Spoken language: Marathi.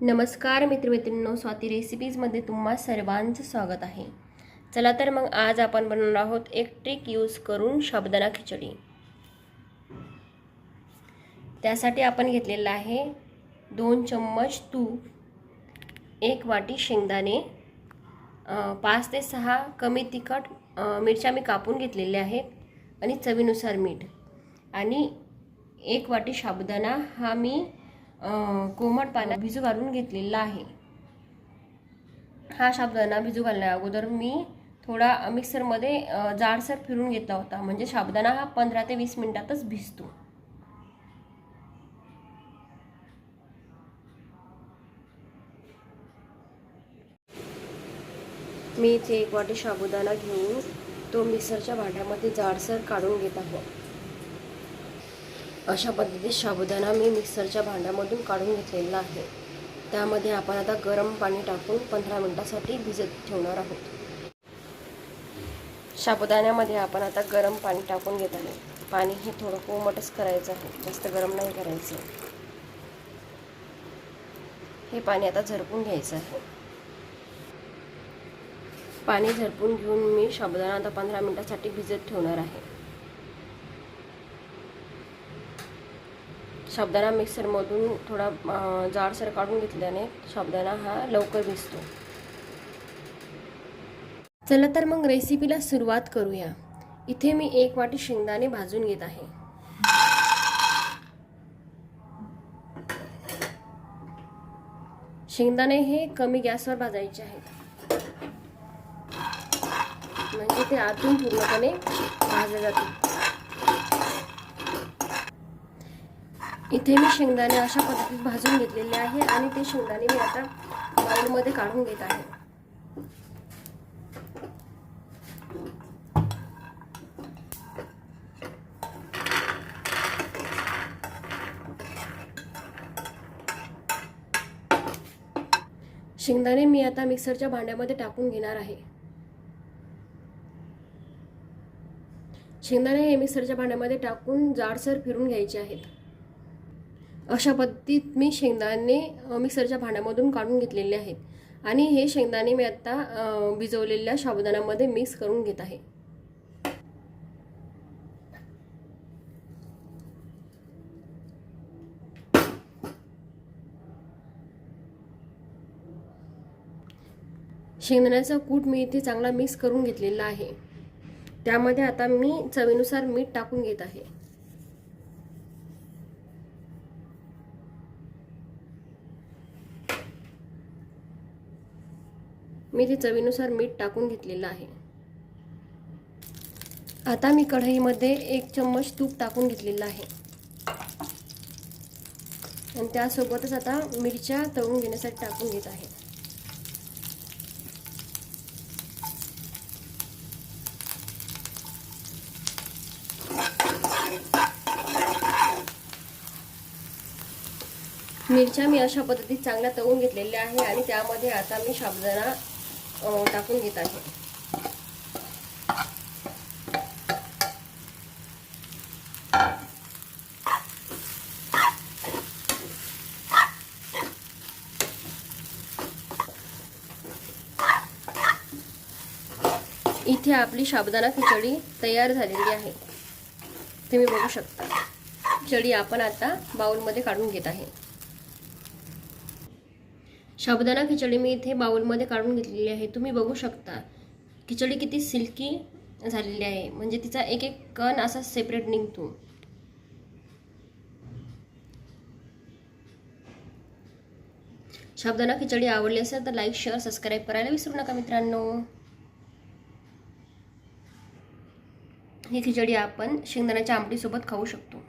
नमस्कार मित्रमैत्रिणींनो स्वाती रेसिपीजमध्ये तुम्हा सर्वांचं स्वागत आहे. चला तर मग आज आपण बनवणार आहोत एक ट्रिक यूज करून शाबदाना खिचडी. त्यासाठी आपण घेतलेलं आहे दोन चम्मच तूप एक वाटी शेंगदाणे पाच ते सहा कमी तिखट मिरच्या मी कापून घेतलेल्या आहेत आणि चवीनुसार मीठ आणि एक वाटी साबुदाणा हा मी कोमट पाण्यात भिजू घालून घेतलेला आहे. हा साबुदाणा भिजू घालण्या अगोदर मी थोडा मिक्सरमध्ये जाडसर फिरून घेतला होता. म्हणजे साबुदाणा हा पंधरा ते वीस मिनिटातच भिजतो. मी इथे एक वाटी साबुदाणा घेऊन तो मिक्सरच्या भांड्यामध्ये जाडसर काढून घेत आहे. अशा पद्धतीत साबुदाणा मी मिक्सरच्या भांड्यामधून काढून घेतलेला आहे. त्यामध्ये आपण आता गरम पाणी टाकून पंधरा मिनटासाठी भिजत ठेवणार आहोत. साबुदाण्यामध्ये आपण आता गरम पाणी टाकून घेत आहे. पाणी हे थोडं कोमटच करायचं आहे. जास्त गरम नाही करायचं. हे पाणी आता झरपून घ्यायचं आहे. पाणी झरपून घेऊन मी साबुदाणा आता पंधरा मिनटासाठी भिजत ठेवणार आहे. साबदाणा मिक्सरमधून थोडा जाडसर काढून घेतल्याने साबदाणा हा लवकर भिजतो. चला तर मग रेसिपीला सुरुवात करूया. इथे मी एक वाटी शेंगदाणे भाजून घेत आहे. शेंगदाणे हे कमी गॅसवर भाजायचे आहेत. म्हणजे ते आतून पूर्णपणे भाजले जातील. इथे मी शेंगदाणे अशा पद्धतीत भाजून घेतलेले आहे आणि ते शेंगदाणे मी आता बाउलमध्ये काढून घेत आहे. शेंगदाणे मी आता मिक्सरच्या भांड्यामध्ये टाकून घेणार आहे. शेंगदाणे हे मिक्सरच्या भांड्यामध्ये टाकून जाडसर फिरून घ्यायचे आहेत. अशा पद्धतीत मी शेंगदाणे मिक्सरच्या भांड्यामधून काढून घेतलेले आहेत. आणि हे शेंगदाणे मी आत्ता भिजवलेल्या साबुदाण्यामध्ये मिक्स करून घेत आहे. शेंगदाण्याचा कूट मी इथे चांगला मिक्स करून घेतलेला आहे. त्यामध्ये आता मी चवीनुसार मीठ टाकून घेत आहे. मी ते चवीनुसार मीठ टाकून घेतलेलं आहे. आता मी कढईमध्ये एक चम्मच तूप टाकून घेतलेलं आहे. आणि त्यासोबतच आता मिरच्या तळून घेण्यासाठी टाकून घेत आहे. मिरच्या मी अशा पद्धतीत चांगल्या तळून घेतलेल्या आहे आणि त्यामध्ये आता मी साबुदाणा हो, टाकून घेत आहे. इथे आपली साबुदाणा खिचडी तयार झालेली आहे. तुम्ही बघू शकता. खिचडी आपण आता बाउलमध्ये काढून घेत आहे. साबुदाणा खिचडी मी इथे बाउलमध्ये काढून घेतलेली आहे. तुम्ही बघू शकता. खिचडी किती सिल्की झालेली आहे. म्हणजे तिचा एक एक कण असा सेपरेट निघतो. साबुदाणा खिचडी आवडली असेल तर लाईक शेअर सबस्क्राईब करायला विसरू नका मित्रांनो. ही खिचडी आपण शेंगदाण्याच्या आमटीसोबत खाऊ शकतो.